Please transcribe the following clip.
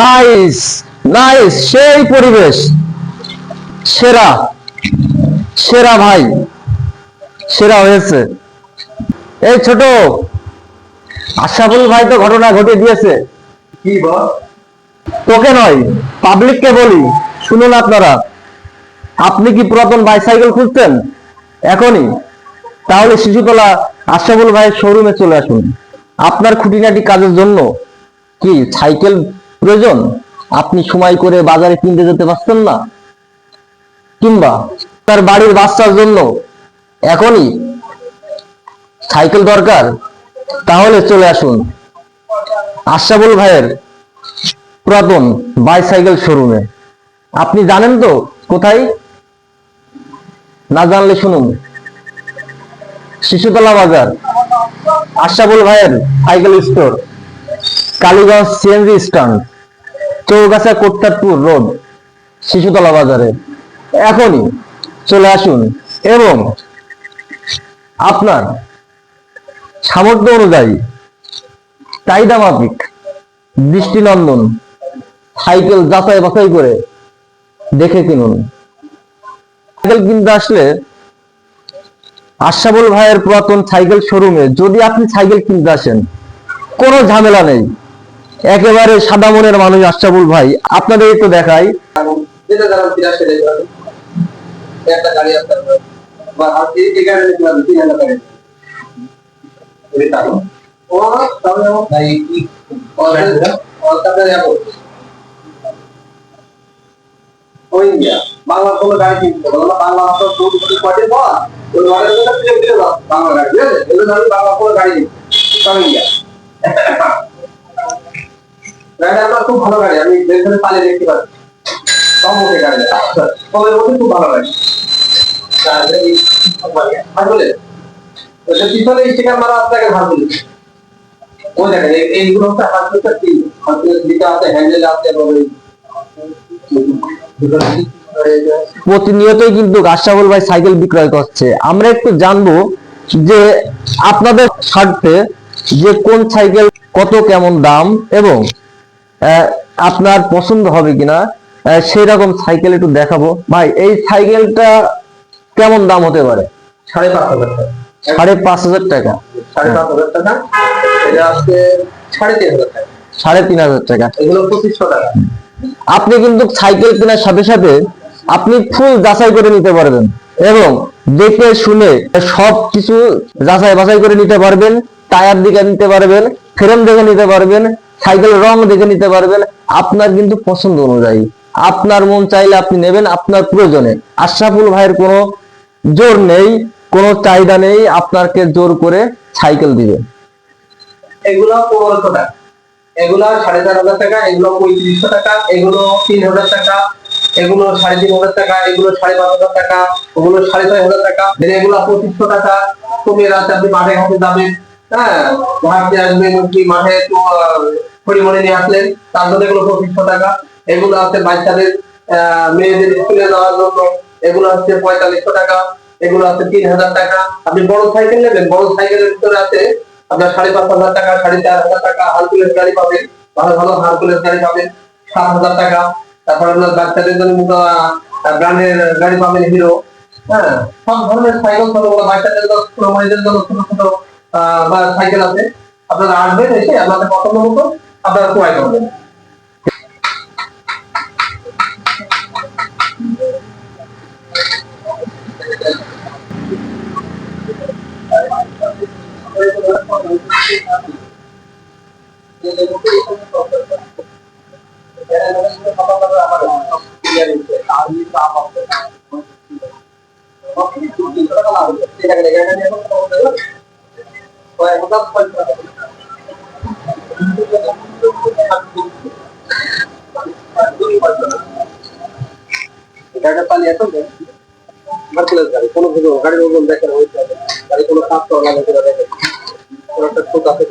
Nice nice সেই পরিবেশ। সেরা সেরা ভাই সেরা হয়েছে। এই ছোট আশাফুল ভাই তো ঘটনা ঘটে দিয়েছে। কি বল তোকে নয় পাবলিককে বলি শুনুন আপনারা। আপনি কি পুরাতন বাইসাইকেল খুঁজতেন? এখনই। তাহলে শিশুতলা আশরাফুল ভাইয়ের শোরুমে চলে আসুন। আপনার খুঁটিনাটি কাজের জন্য। কি, সাইকেল প্রয়োজন? আপনি সময় করে বাজারে কিনতে যেতে পারছেন না। কিংবা তার বাড়ির বাচ্চার জন্য এখনই সাইকেল দরকার। তাহলে চলে আসুন। আশরাফুল ভাইয়ের পুরাতন বাইসাইকেল শোরুমে। আপনি জানেন তো কোথায়? না জানলে শুনুন। শিশুতলা বাজার আশাবুল ভাইয়ের cycle store. Kaliganj CNG stand Chougachha Kottarpur road, Shishutala বাজারে। এখনই চলে আসুন এবং আপনার সামর্থ্য অনুযায়ী চাহিদা মাফিক, দৃষ্টিনন্দন, সাইকেল যাচাই বাছাই করে দেখে কিনুন। সাইকেল কিনতে আসলে আশাবুল ভাইয়ের পুরাতন সাইকেল শোরুমে যদি আপনি সাইকেল কিনতে আসেন, কোনো ঝামেলা নেই। একেবারে সাদা মনের মানুষ আশাবুল ভাই, আপনাদের একটু দেখাই। বাংলা কোনো গাড়ি কিনতে বলো বাংলা বল গাড়ি, ঠিক আছে? বাংলা কোনো গাড়ি নেই সব ইন্ডিয়া গাড়ি আমার খুব ভালো গাড়ি, আমি পালিয়ে দেখতে পাচ্ছি। সম্মুখে গাড়ি তবে মধ্যে খুব ভালো গাড়ি। ভালো বলি প্রতিনিয়তই কিন্তু আশরাফুল ভাই সাইকেল বিক্রয় করছে। আমরা একটু জানব যে আপনাদের স্বার্থে যে কোন সাইকেল কত কেমন দাম এবং আপনার পছন্দ হবে কিনা? সেই রকম সাইকেল একটু দেখাবো। ভাই এই সাইকেলটা কেমন দাম হতে পারে? সাড়ে পাঁচ হাজার টাকা। সাড়ে পাঁচ হাজার টাকা। সাড়ে পাঁচ হাজার টাকা। এটা আজকে সাড়ে তিন হাজার টাকা। সাড়ে তিন হাজার টাকা। এগুলো পঁচিশশো টাকা। আপনি কিন্তু সাইকেল কেনার সাথে সাথে আপনি ফুল যাচাই করে নিতে পারবেন এবং দেখে শুনে সব কিছু যাচাই বাছাই করে নিতে পারবেন টায়ার দিকে নিতে পারবেন ফ্রেম দেখে নিতে পারবেন সাইকেল রং দেখে নিতে পারবেন। আপনার কিন্তু পছন্দ অনুযায়ী। আপনার মন চাইলে আপনি নেবেন আপনার প্রয়োজনে। আশরাফুল ভাইয়ের কোনো জোর নেই, কোনো চাহিদা নেই, আপনাকে জোর করে সাইকেল দিবে। এগুলো পনেরোশো টাকা। এগুলো সাড়ে চার হাজার টাকা, এগুলো পঁয়ত্রিশশো টাকা, এগুলো তিন হাজার টাকা, এগুলো সাড়ে তিন হাজার টাকা, এগুলো সাড়ে পাঁচ হাজার টাকা ওগুলো সাড়ে ছয় হাজার টাকা। এগুলো পঁচিশশো টাকা। তুমি রাতে আপনি মাঠে ঘাটে যাবেন হ্যাঁ ঘাটতে আসবেন কি মাঠে পরিমাণে নিয়ে আসলেন। তার জন্য এগুলো পঁচিশশো টাকা। এগুলো আছে বাচ্চাদের মেয়েদের স্কুলে যাওয়ার জন্য। এগুলো হচ্ছে পঁয়তাল্লিশশো টাকা। এগুলো আছে তিন হাজার টাকা। আপনি বড় সাইকেল নেবেন। বড় সাইকেলের ভিতরে আছে আপনার সাড়ে পাঁচ হাজার টাকা, সাড়ে চার হাজার টাকা। হারকুলেস গাড়ি পাবেন। ভালো ভালো হারকুলেস গাড়ি পাবেন। সাত হাজার টাকা। তারপর আপনার বাচ্চাদের জন্য ব্র্যান্ডের গাড়ি পাবেন হিরো। হ্যাঁ সব ধরনের সাইকেল ছোট বড় বাচ্চাদের জন্য, ছোট মেয়েদের জন্য ছোট ছোট সাইকেল আছে। আপনারা আসবেন এসে আপনাদের পছন্দ মতো আপনারা ক্রয় করবেন গাড়িটা পালিয়ে এখন গাড়ি, কোনো কিছু গাড়ির ওজন দেখেন ওই গাড়ি কোনো কাজ করা লাগে দেখেন একটা ছোট আছে